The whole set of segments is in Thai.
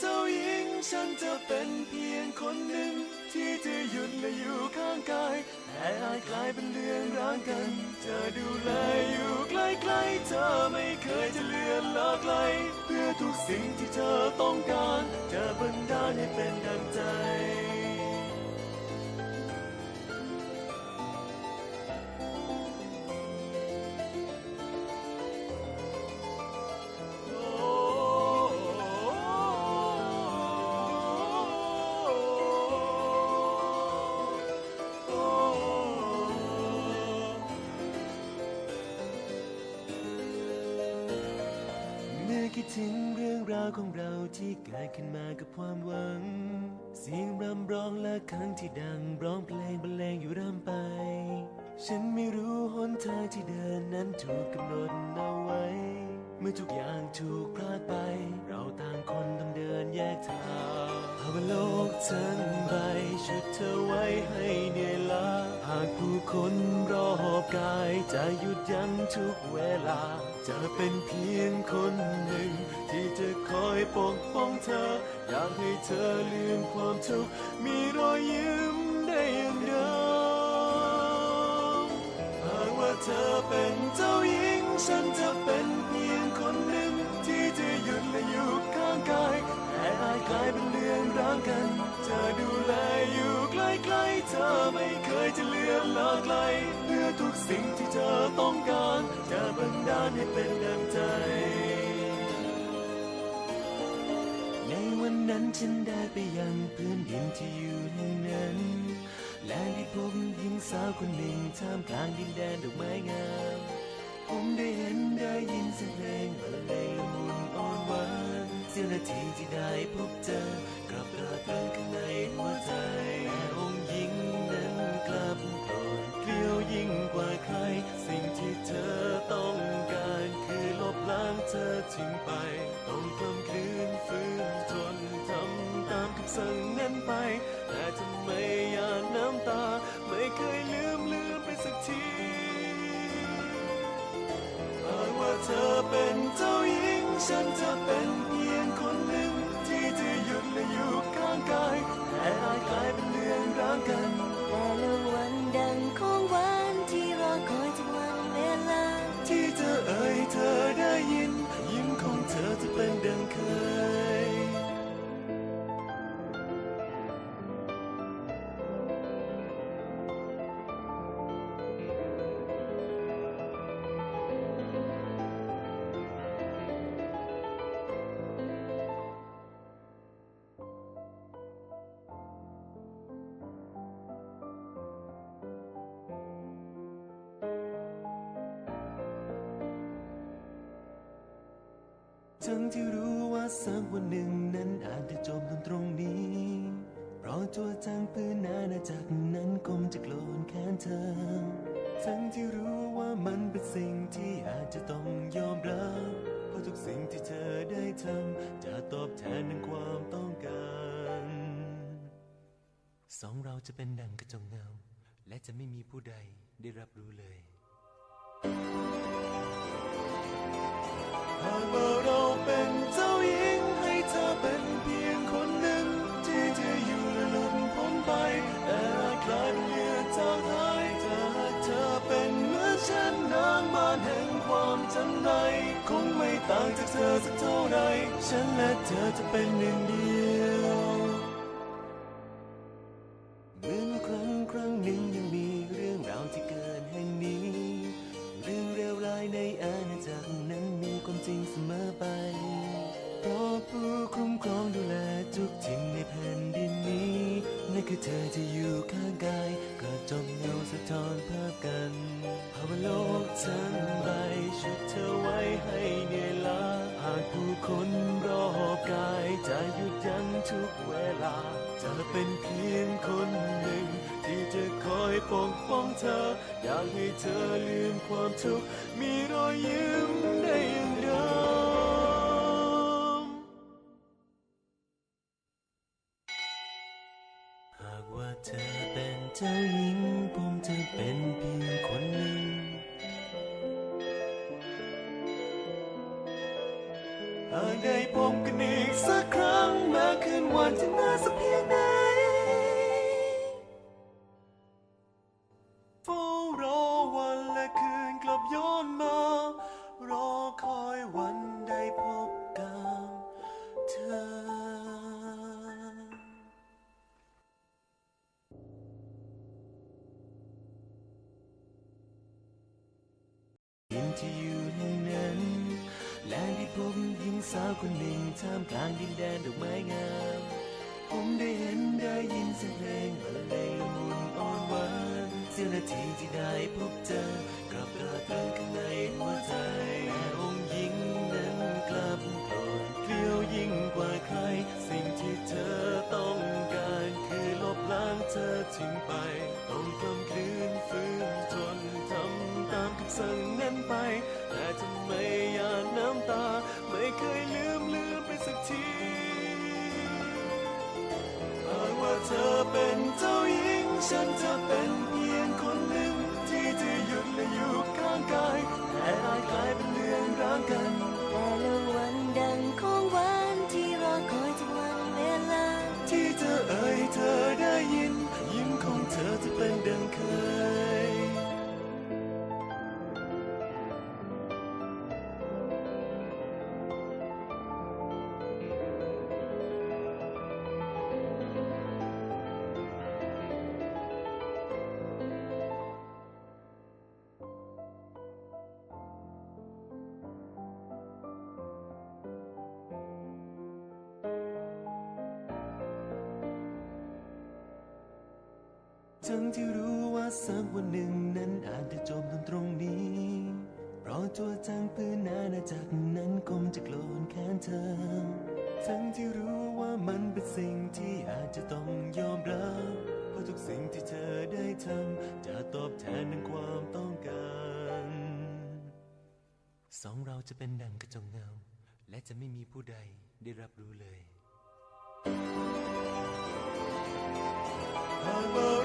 เจ้าหญิง ฉันจะเป็นเพียงคนหนึ่ง ที่จะหยุดและอยู่ข้างกายแต่อาจกลายเป็นเรื่องร้างกันจะดูแลอยู่ใกล้ๆเธอไม่เคยจะเลือนละไกล เพื่อทุกสิ่งที่เธอต้องการจะบันดาลให้เป็นดังใจ ของเราที่เกิดขึ้นมากับความหวัง เสียงรำร้องและครั้งที่ดังร้องเพลงบรรเลงอยู่ร่ำไป ฉันไม่รู้หนทางที่เดินนั้นถูกกำหนดเอาไว้ เมื่อทุกอย่างถูกพลาดไป เราต่างคนต้องเดินแยกทางภาวะโลกทั้งใบชุดเธอไว้ให้เหนื่อยาหากผู้คนรอบกายจะหยุดยั้งทุกเวลา จะเป็นเพียงคนหนึ่ง ที่จะคอยปกป้องเธอ อยากให้เธอลืมความทุกข์มีรอยยิ้มได้อย่างเดิมหากว่าเธอเป็นเจ้าหญิง ฉันจะเป็นเพียงคนหนึ่ง ที่จะหยุดและอยู่ข้างกายแต่อาจกลายเป็นเรื่องร้างกัน จะดูแลอยู่ ยจะเลือนละไกลเพื่อทุกสิ่งที่เธอต้องการจะบันดาลให้เป็นดังใจ ในวันนั้นฉันได้ไปยังพื้นดินที่อยู่แห่งนั้น และได้พบหญิงสาวคนหนึ่งท่ามกลางดินแดนดอกไม้งาม ผมได้เห็นได้ยินเสียงเพลงบรรเลงละมุนอ่อนหวานเสียนาทีที่ได้พบเจอกลับตราตรึงข้างในหัวใจแต่อง ยิ่งกว่าใคร สิ่งที่เธอต้องการคือลบล้างเธอทิ้งไป ต้องกลำคลืนฟื้นจนทำตามคำสั่งนั้นไป แต่ทำไมหยาดน้ำตา ไม่เคยลืมลืมไปสักทีหากว่าเธอเป็นเจ้าหญิง ฉันจะเป็นเพี ทั้งที่รู้ว่าสักวันหนึ่งนั้นอาจจะจบลงตรงนี้ เพราะตัวทางปืนอาณาจักรนั้นคงจะโกรธแค้นเธอ ทั้งที่รู้ว่ามันเป็นสิ่งที่อาจจะต้องยอมรับเพราะทุกสิ่งที่เธอได้ทำจะตอบแทนในความต้องการ สองเราจะเป็นดังกระจกเงา และจะไม่มีผู้ใดได้รับรู้เลย คงไม่ต่างจากเธอสักเท่าใดฉันและเธอจะเป็นหนึ่งเดียว ทุกเวลา จะเป็นเพียงคนหนึ่ง ที่จะคอยปกป้องเธอ อยากให้เธอลืมความทุกข์มีรอยยิ้มได้อย่างเดิมหากว่าเธอเป็นเจ้าหญิง ผมจะเป็นเพียงคนหนึ่งหากได้พบกันอีกสักครั้ง แม้คื สาวคนหนึ่งท่ามกลางดินแดนดอกไม้งาม ผมได้เห็นได้ยินเสียงเพลงบรรเลงละมุนอ่อนหวานเสียนาทีที่ได้พบเจอ ทั้งที่รู้ว่าสักวันหนึ่งนั้นอาจจะจบลงตรงนี้ เพราะตัวจังปืนอาณาจักรนั้นคงจะโกรธแค้นเธอ ทั้งที่รู้ว่ามันเป็นสิ่งที่อาจจะต้องยอมรับเพราะทุกสิ่งที่เธอได้ทำจะตอบแทนในความต้องการสองเราจะเป็นดังกระจกเงา และจะไม่มีผู้ใดได้รับรู้เลยห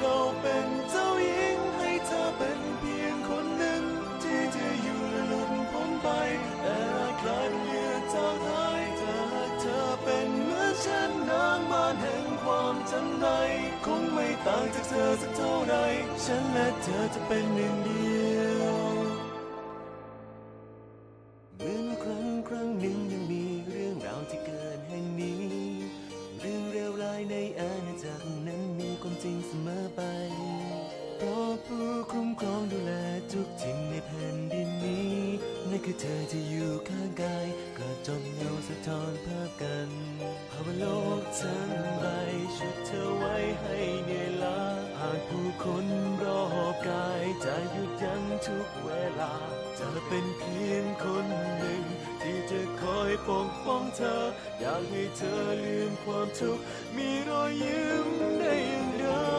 คือเธอที่อยู่ข้างกายกระจกเงาสะท้อนภาพกันภาพโลกทั้งใบชุดเธอไว้ให้เหนื่อยล้าหากผู้คนรอบกายจะหยุดยั้งทุกเวลาเธอเป็นเพียงคนหนึ่ง ที่จะคอยปกป้องเธอ อยากให้เธอลืมความทุกข์มีรอยยิ้มได้อย่างเดิม